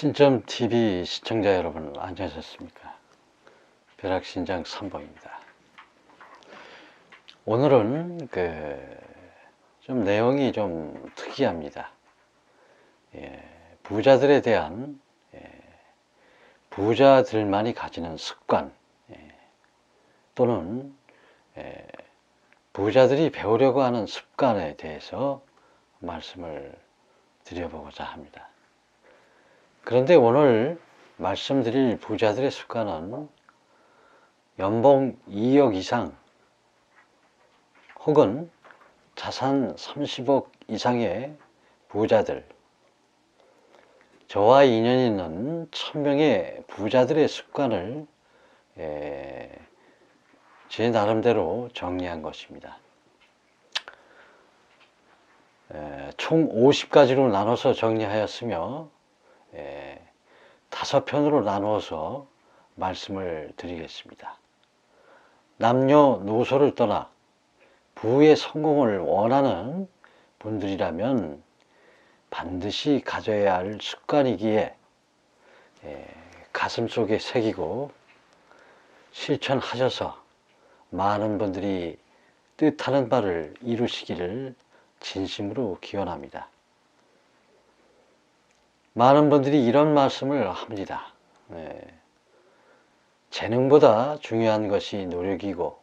신점 TV 시청자 여러분 안녕하셨습니까? 벼락신장 3번입니다. 오늘은 그 좀 내용이 좀 특이합니다. 예, 부자들에 대한 예, 부자들만이 가지는 습관 예, 또는 예, 부자들이 배우려고 하는 습관에 대해서 말씀을 드려보고자 합니다. 그런데 오늘 말씀드릴 부자들의 습관은 연봉 2억 이상 혹은 자산 30억 이상의 부자들, 저와 인연 있는 천명의 부자들의 습관을 에, 제 나름대로 정리한 것입니다. 에, 총 50가지로 나눠서 정리하였으며 에, 다섯 편으로 나누어서 말씀을 드리겠습니다. 남녀노소를 떠나 부의 성공을 원하는 분들이라면 반드시 가져야 할 습관이기에 에, 가슴 속에 새기고 실천하셔서 많은 분들이 뜻하는 바를 이루시기를 진심으로 기원합니다. 많은 분들이 이런 말씀을 합니다. 네. 재능보다 중요한 것이 노력이고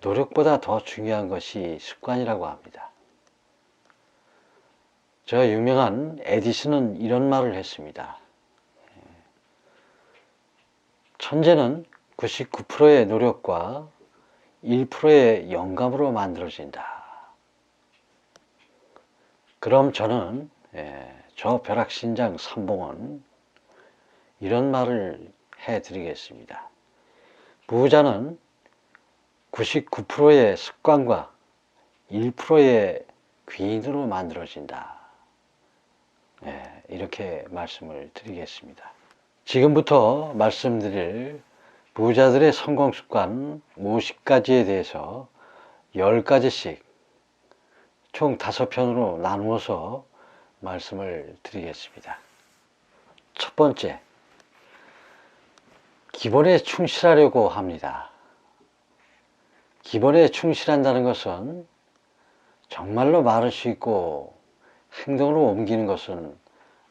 노력보다 더 중요한 것이 습관이라고 합니다. 저 유명한 에디슨은 이런 말을 했습니다. 천재는 99%의 노력과 1%의 영감으로 만들어진다. 그럼 저는 예, 저 벼락신장 삼봉은 이런 말을 해드리겠습니다. 부자는 99%의 습관과 1%의 귀인으로 만들어진다. 예, 이렇게 말씀을 드리겠습니다. 지금부터 말씀드릴 부자들의 성공 습관 50가지에 대해서 10가지씩 총 5편으로 나누어서 말씀을 드리겠습니다. 첫 번째, 기본에 충실하려고 합니다. 기본에 충실한다는 것은 정말로 말할 수 있고 행동으로 옮기는 것은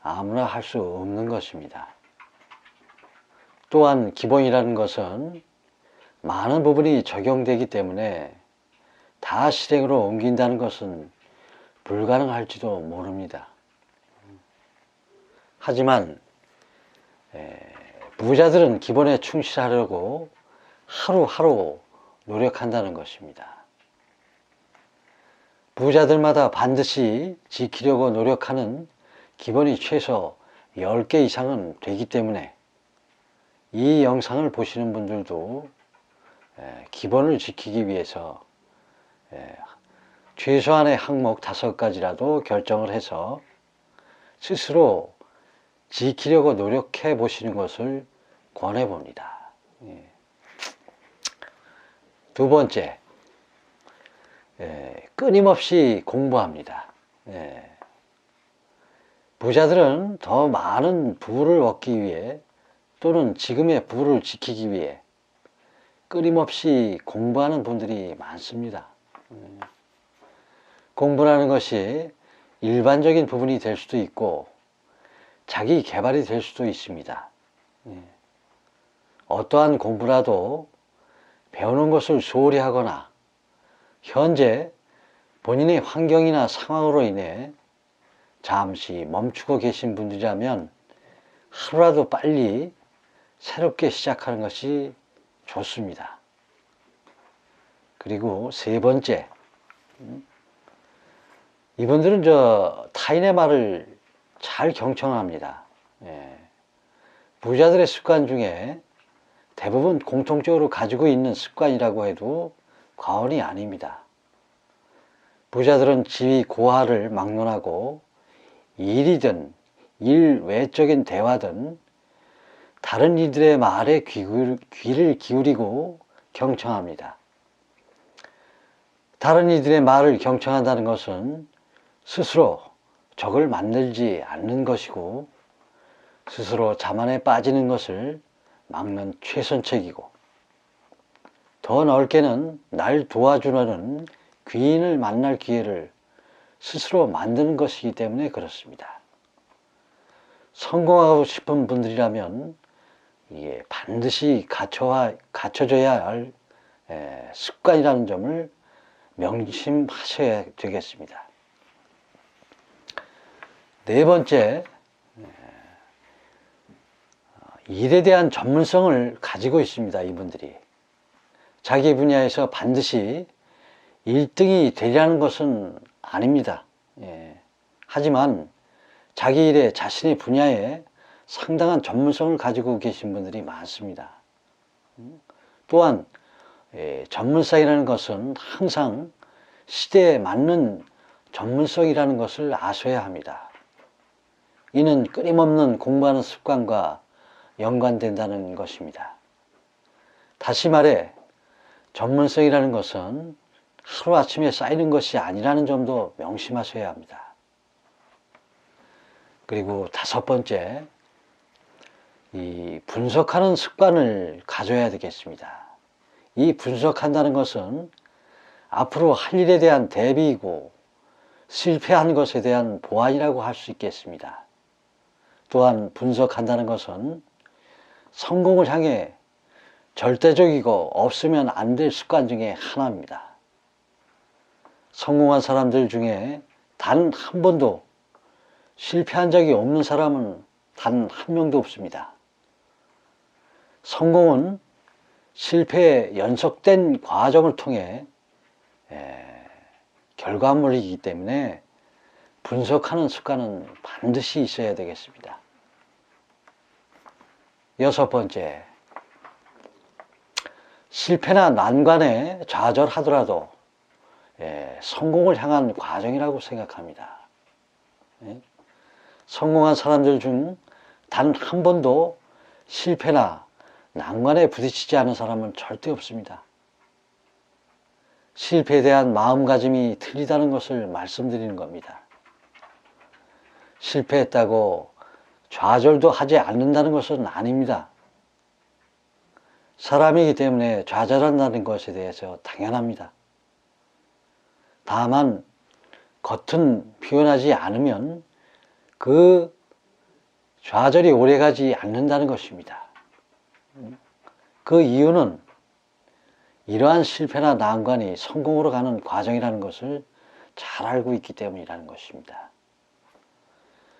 아무나 할 수 없는 것입니다. 또한 기본이라는 것은 많은 부분이 적용되기 때문에 다 실행으로 옮긴다는 것은 불가능할지도 모릅니다. 하지만 부자들은 기본에 충실하려고 하루하루 노력한다는 것입니다. 부자들마다 반드시 지키려고 노력하는 기본이 최소 10개 이상은 되기 때문에 이 영상을 보시는 분들도 기본을 지키기 위해서 최소한의 항목 다섯 가지라도 결정을 해서 스스로 지키려고 노력해 보시는 것을 권해 봅니다. 예. 두 번째, 예, 끊임없이 공부합니다. 예. 부자들은 더 많은 부를 얻기 위해 또는 지금의 부를 지키기 위해 끊임없이 공부하는 분들이 많습니다. 예. 공부라는 것이 일반적인 부분이 될 수도 있고 자기 개발이 될 수도 있습니다. 예. 어떠한 공부라도 배우는 것을 소홀히 하거나 현재 본인의 환경이나 상황으로 인해 잠시 멈추고 계신 분들이라면 하루라도 빨리 새롭게 시작하는 것이 좋습니다. 그리고 세 번째, 음, 이분들은 저 타인의 말을 잘 경청합니다. 예. 부자들의 습관 중에 대부분 공통적으로 가지고 있는 습관이라고 해도 과언이 아닙니다. 부자들은 지위 고하를 막론하고 일이든 일 외적인 대화든 다른 이들의 말에 귀를 기울이고 경청합니다. 다른 이들의 말을 경청한다는 것은 스스로 적을 만들지 않는 것이고 스스로 자만에 빠지는 것을 막는 최선책이고 더 넓게는 날 도와주려는 귀인을 만날 기회를 스스로 만드는 것이기 때문에 그렇습니다. 성공하고 싶은 분들이라면 이게 반드시 갖춰와, 갖춰져야 할 에, 습관이라는 점을 명심하셔야 되겠습니다. 네 번째, 일에 대한 전문성을 가지고 있습니다. 이분들이. 자기 분야에서 반드시 1등이 되려는 것은 아닙니다. 예. 하지만 자기 일에 자신의 분야에 상당한 전문성을 가지고 계신 분들이 많습니다. 음. 또한 예, 전문성이라는 것은 항상 시대에 맞는 전문성이라는 것을 아셔야 합니다. 이는 끊임없는 공부하는 습관과 연관된다는 것입니다. 다시 말해 전문성이라는 것은 하루아침에 쌓이는 것이 아니라는 점도 명심하셔야 합니다. 그리고 다섯 번째, 이 분석하는 습관을 가져야 되겠습니다. 이 분석한다는 것은 앞으로 할 일에 대한 대비이고 실패한 것에 대한 보완이라고 할 수 있겠습니다. 또한 분석한다는 것은 성공을 향해 절대적이고 없으면 안 될 습관 중에 하나입니다. 성공한 사람들 중에 단 한 번도 실패한 적이 없는 사람은 단 한 명도 없습니다. 성공은 실패의 연속된 과정을 통해 결과물이기 때문에 분석하는 습관은 반드시 있어야 되겠습니다. 여섯 번째, 실패나 난관에 좌절하더라도 예, 성공을 향한 과정이라고 생각합니다. 예? 성공한 사람들 중 단 한 번도 실패나 난관에 부딪히지 않은 사람은 절대 없습니다. 실패에 대한 마음가짐이 틀리다는 것을 말씀드리는 겁니다. 실패했다고 좌절도 하지 않는다는 것은 아닙니다. 사람이기 때문에 좌절한다는 것에 대해서 당연합니다. 다만 겉은 표현하지 않으면 그 좌절이 오래가지 않는다는 것입니다. 그 이유는 이러한 실패나 난관이 성공으로 가는 과정이라는 것을 잘 알고 있기 때문이라는 것입니다.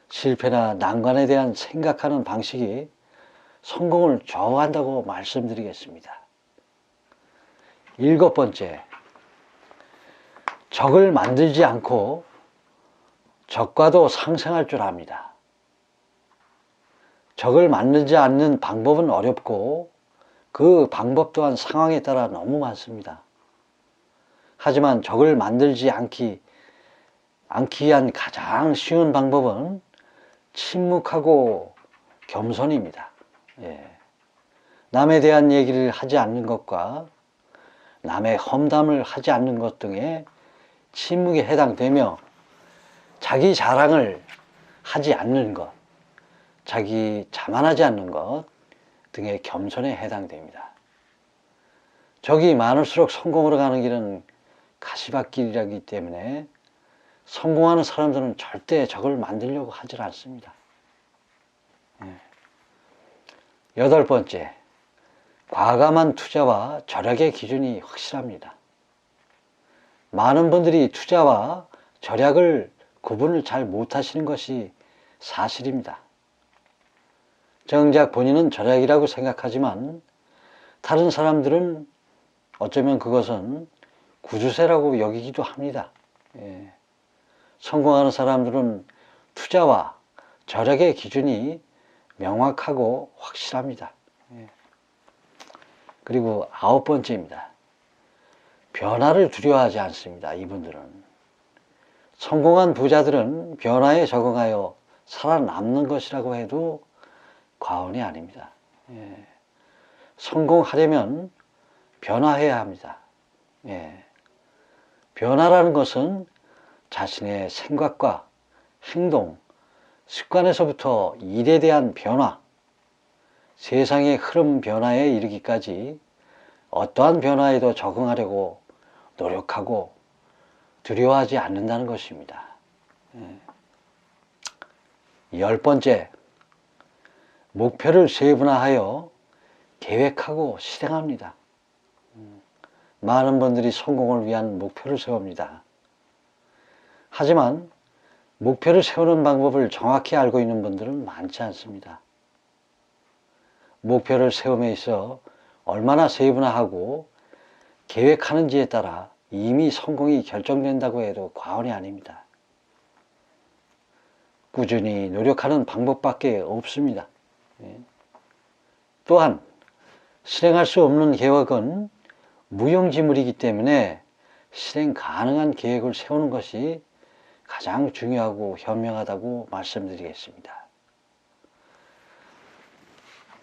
실패나 난관에 대한 생각하는 방식이 성공을 좌우한다고 말씀드리겠습니다. 일곱 번째, 적을 만들지 않고 적과도 상생할 줄 압니다. 적을 만들지 않는 방법은 어렵고 그 방법 또한 상황에 따라 너무 많습니다. 하지만 적을 만들지 않기, 않기 위한 가장 쉬운 방법은 침묵하고 겸손입니다. 예. 남에 대한 얘기를 하지 않는 것과 남의 험담을 하지 않는 것 등의 침묵에 해당되며 자기 자랑을 하지 않는 것, 자기 자만하지 않는 것 등의 겸손에 해당됩니다. 적이 많을수록 성공으로 가는 길은 가시밭길이라기 때문에 성공하는 사람들은 절대 적을 만들려고 하질 않습니다. 예. 여덟 번째, 과감한 투자와 절약의 기준이 확실합니다. 많은 분들이 투자와 절약을 구분을 잘 못하시는 것이 사실입니다. 정작 본인은 절약이라고 생각하지만 다른 사람들은 어쩌면 그것은 구주세라고 여기기도 합니다. 예. 성공하는 사람들은 투자와 절약의 기준이 명확하고 확실합니다. 예. 그리고 아홉 번째입니다. 변화를 두려워하지 않습니다. 이분들은. 성공한 부자들은 변화에 적응하여 살아남는 것이라고 해도 과언이 아닙니다. 예. 성공하려면 변화해야 합니다. 예. 변화라는 것은 자신의 생각과 행동, 습관에서부터 일에 대한 변화, 세상의 흐름 변화에 이르기까지 어떠한 변화에도 적응하려고 노력하고 두려워하지 않는다는 것입니다. 예. 열 번째, 목표를 세분화하여 계획하고 실행합니다. 음, 많은 분들이 성공을 위한 목표를 세웁니다. 하지만 목표를 세우는 방법을 정확히 알고 있는 분들은 많지 않습니다. 목표를 세움에 있어 얼마나 세분화하고 계획하는지에 따라 이미 성공이 결정된다고 해도 과언이 아닙니다. 꾸준히 노력하는 방법밖에 없습니다. 예. 또한 실행할 수 없는 계획은 무용지물이기 때문에 실행 가능한 계획을 세우는 것이 가장 중요하고 현명하다고 말씀드리겠습니다.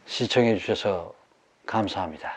시청해 주셔서 감사합니다.